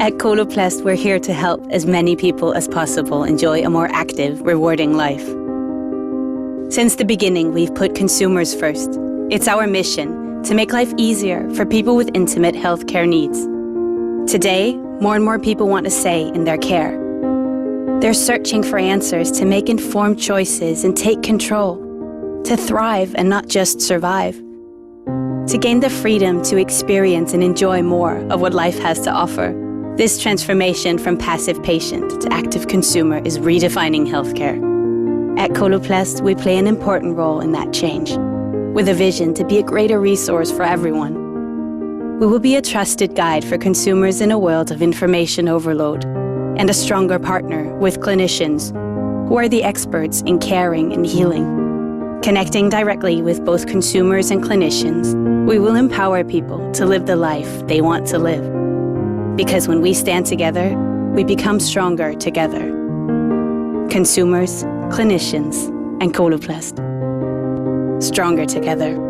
At Coloplast, we're here to help as many people as possible enjoy a more active, rewarding life. Since the beginning, we've put consumers first. It's our mission to make life easier for people with intimate healthcare needs. Today, more and more people want a say in their care. They're searching for answers to make informed choices and take control, to thrive and not just survive, to gain the freedom to experience and enjoy more of what life has to offer. This transformation from passive patient to active consumer is redefining healthcare. At Coloplast, we play an important role in that change, with a vision to be a greater resource for everyone. We will be a trusted guide for consumers in a world of information overload and a stronger partner with clinicians who are the experts in caring and healing. Connecting directly with both consumers and clinicians, we will empower people to live the life they want to live. Because when we stand together, we become stronger together. Consumers, clinicians, and Coloplast. Stronger together.